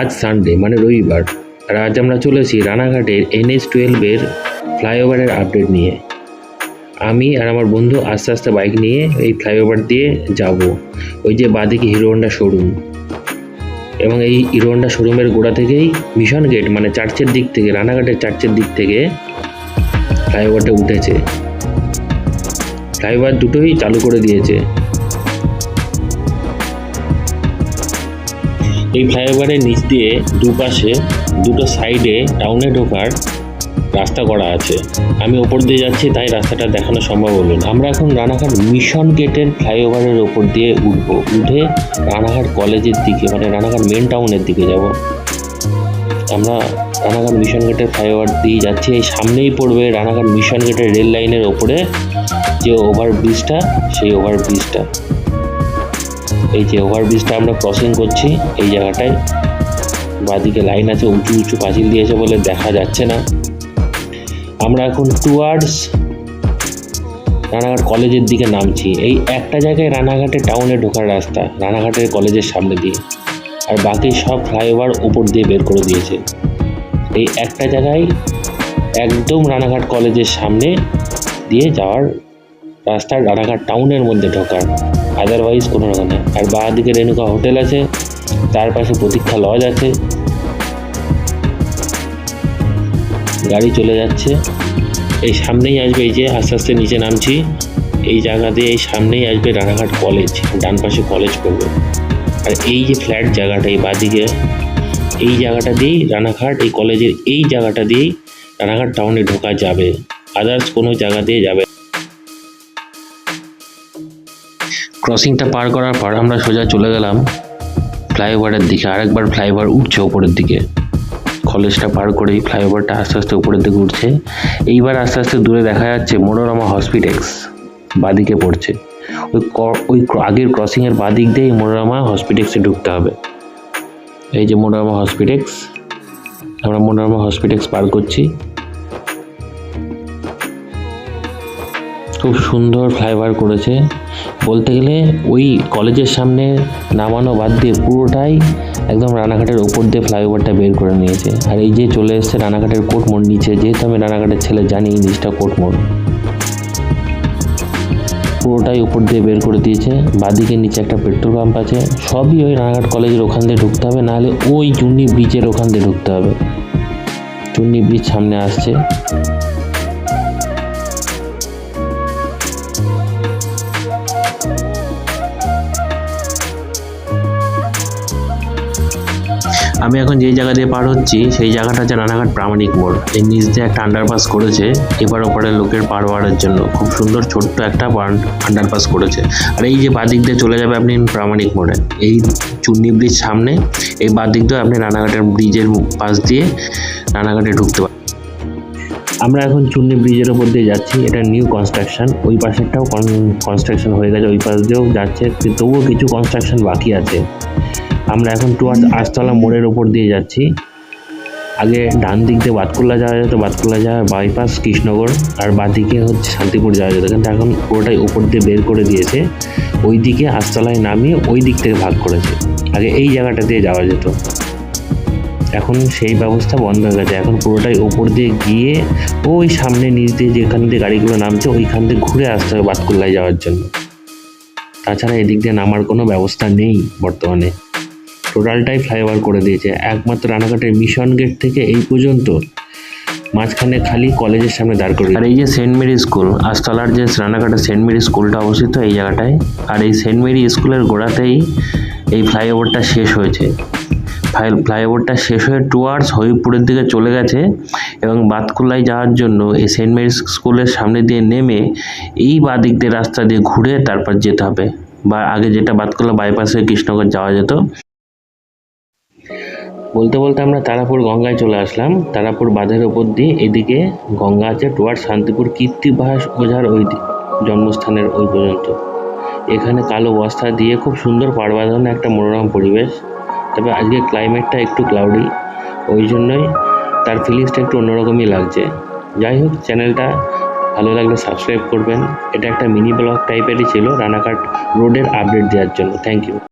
আজ সানডে মানে রবিবার। আর আজ আমরা চলেছি রানাঘাটের এনএস টুয়েলভের ফ্লাইওভারের আপডেট নিয়ে। আমি আর আমার বন্ধু আস্তে আস্তে বাইক নিয়ে এই ফ্লাইওভার দিয়ে যাব। ওই যে বাদিকে হিরো হন্ডা শোরুম এবং এই হিরো হন্ডা শোরুমের গোড়া থেকেই মিশন গেট মানে চার্চের দিক থেকে, রানাঘাটের চার্চের দিক থেকে ফ্লাইওভারটা উঠেছে। ফ্লাইওভার দুটোই চালু করে দিয়েছে। এই ফ্লাইওভারের নিচ দিয়ে দুপাশে, দুটো সাইডে টাউনে ঢোকার রাস্তা করা আছে। আমি ওপর দিয়ে যাচ্ছি, তাই রাস্তাটা দেখানো সম্ভব হলো আমরা এখন রানাঘাট মিশন গেটের ফ্লাইওভারের ওপর দিয়ে উঠবো। উঠে রানাঘাট কলেজের দিকে মানে রানাঘাট মেন টাউনের দিকে যাব। আমরা রানাঘাট মিশন গেটের ফ্লাইওভার দিয়ে যাচ্ছি। এই সামনেই পড়বে রানাঘাট মিশন গেটের রেল লাইনের ওপরে যে ওভারব্রিজটা সেই ওভারব্রিজটা এই যে ওভারব্রিজটা আমরা ক্রসিং করছি, এই জায়গাটায় বাদিকে লাইন আছে, উঁচু উঁচু পাঁচিল দিয়েছে বলে দেখা যাচ্ছে না। আমরা এখন টুয়ার্ডস রানাঘাট কলেজের দিকে নামছি। এই একটা জায়গায় রানাঘাটে টাউনে ঢোকার রাস্তা, রানাঘাটের কলেজের সামনে দিয়ে। আর বাকি সব ফ্লাইওভার উপর দিয়ে বের করে দিয়েছে। এই একটা জায়গায় একদম রানাঘাট কলেজের সামনে দিয়ে যাওয়ার রাস্তা রানাঘাট টাউনের মধ্যে ঢোকার। আদারওয়াইজ কোনো রকম না। আর বাঁ দিকে রেণুকা হোটেল আছে, তার পাশে প্রতীক্ষা লজ আছে। গাড়ি চলে যাচ্ছে। এই সামনেই আসবে এই যে, আস্তে আস্তে নিচে নামছি। এই জায়গা দিয়ে এই সামনেই আসবে রানাঘাট কলেজ ডান পাশে কলেজ পড়বে। আর এই যে ফ্ল্যাট জায়গাটা এই বাদিকে, এই জায়গাটা দিয়েই রানাঘাট, এই কলেজের এই জায়গাটা দিয়েই রানাঘাট টাউনে ঢোকা যাবে। আদার্স কোনো জায়গা দিয়ে যাবে ক্রসিংটা পার করার পর আমরা সোজা চলে গেলাম ফ্লাইওভারের দিকে। আরেকবার ফ্লাইওভার উঠছে ওপরের দিকে। কলেজটা পার করেই ফ্লাইওভারটা আস্তে আস্তে উপরের দিকে উঠছে। এইবার আস্তে আস্তে দূরে দেখা যাচ্ছে মনোরমা হসপিটেক্স বাদিকে পড়ছে। ওই ওই আগের ক্রসিংয়ের বাদিক দিয়ে মনোরমা হসপিটেক্সে ঢুকতে হবে। এই যে মনোরমা হসপিটেক্স আমরা মনোরমা হসপিটেক্স পার করছি। খুব সুন্দর ফ্লাইওভার করেছে। বলতে গেলে ওই কলেজের সামনে নামানো বাদ দিয়ে পুরোটাই একদম রানাঘাটের ওপর দিয়ে ফ্লাইওভারটা বের করে নিয়েছে। আর এই যে চলে এসছে রানাঘাটের কোট মোড় নিচে, যেহেতু আমি রানাঘাটের ছেলে, জানি এই জিনিসটা কোট মোড়। পুরোটাই উপর দিয়ে বের করে দিয়েছে। বাদিকে নিচে একটা পেট্রোল পাম্প আছে। সবই ওই রানাঘাট কলেজের ওখান দিয়ে ঢুকতে হবে, নাহলে ওই চুন্নি ব্রিজের ওখান দিয়ে ঢুকতে হবে। চুন্নি ব্রিজ সামনে আসছে। আমি এখন যেই জায়গা দিয়ে পার হচ্ছি, সেই জায়গাটা হচ্ছে রানাঘাট প্রামাণিক মোড়। এর নিচ দিয়ে একটা আন্ডারপাস করেছে, এবার ওপারে লোকের পার হওয়ার জন্য। খুব সুন্দর ছোট্ট একটা আন্ডারপাস করেছে। আর এই যে বাদিক দিয়ে চলে যাবে আপনি প্রামাণিক মোড়ে, এই চুন্নি ব্রিজ সামনে, এই বাদিক দিয়ে আপনি রানাঘাটের ব্রিজের পাশ দিয়ে রানাঘাটে ঢুকতে পারেন আমরা এখন চুন্নি ব্রিজের ওপর দিয়ে যাচ্ছি, এটা নিউ কনস্ট্রাকশন ওই পাশেরটাও কনস্ট্রাকশন হয়ে গেছে, ওই পাশ দিয়েও যাচ্ছে, তবুও কিছু কনস্ট্রাকশন বাকি আছে। আমরা এখন টুয়ার্ডস আটতলা মোড়ের ওপর দিয়ে যাচ্ছি। আগে ডান দিক দিয়ে বাতকুল্লা যাওয়া যেত বাতকুল্লা যাওয়া বাইপাস কৃষ্ণগর আর বাদিকে হচ্ছে শান্তিপুর যাওয়া যেত। কিন্তু এখন পুরোটাই উপর দিয়ে বের করে দিয়েছে। ওই দিকে আটতলায় নামিয়ে ওই দিক থেকে ভাগ করেছে। আগে এই জায়গাটা দিয়ে যাওয়া যেত। এখন সেই ব্যবস্থা বন্ধ হয়ে গেছে। এখন পুরোটাই ওপর দিয়ে গিয়ে ওই সামনে নিচ দিয়ে যেখান দিয়ে গাড়িগুলো নামছে, ওইখান দিয়ে ঘুরে আসতে হবে বাতকুল্লায় যাওয়ার জন্য। তাছাড়া এদিক দিয়ে নামার কোনো ব্যবস্থা নেই বর্তমানে। টোটালটাই ফ্লাইওভার করে দিয়েছে। একমাত্র রানাঘাটের মিশন গেট থেকে এই পর্যন্ত। মাঝখানে খালি কলেজের সামনে দাঁড় করে আর এই যে সেন্ট মেরি স্কুল আস্তলার যে রানাঘাটের সেন্ট মেরি স্কুলটা অবস্থিত এই জায়গাটায়, আর এই সেন্ট মেরি স্কুলের গোড়াতেই এই ফ্লাইওভারটা শেষ হয়েছে। ফ্লাই ফ্লাইওভারটা শেষ হয়ে টুয়ার্ডস হরিপুরের দিকে চলে গেছে এবং বাতকুল্লায় যাওয়ার জন্য এই সেন্ট মেরি স্কুলের সামনে দিয়ে নেমে এই বাঁ দিক দিয়ে রাস্তা দিয়ে ঘুরে তারপর যেতে হবে। বা আগে যেটা বাতকুল্লা বাইপাসে কৃষ্ণগর যাওয়া যেত বলতে বলতে আমরা তারাপুর গঙ্গায় চলে আসলাম। তারাপুর বাঁধের ওপর দিয়ে এদিকে গঙ্গা আছে টুয়ার্ড শান্তিপুর কীর্তিবাস ওঝার ওই জন্মস্থানের ওই পর্যন্ত। এখানে কালো বস্তা দিয়ে খুব সুন্দর পাড় বাঁধানো একটা মনোরম পরিবেশ। তবে আজকে ক্লাইমেটটা একটু ক্লাউডি ওই জন্যই তার ফিলিংসটা একটু অন্যরকমই লাগছে। যাই হোক চ্যানেলটা ভালো লাগলে সাবস্ক্রাইব করবেন। এটা একটা মিনি ব্লগ টাইপেরই ছিল, রানাঘাট রোডের আপডেট দেওয়ার জন্য। Thank you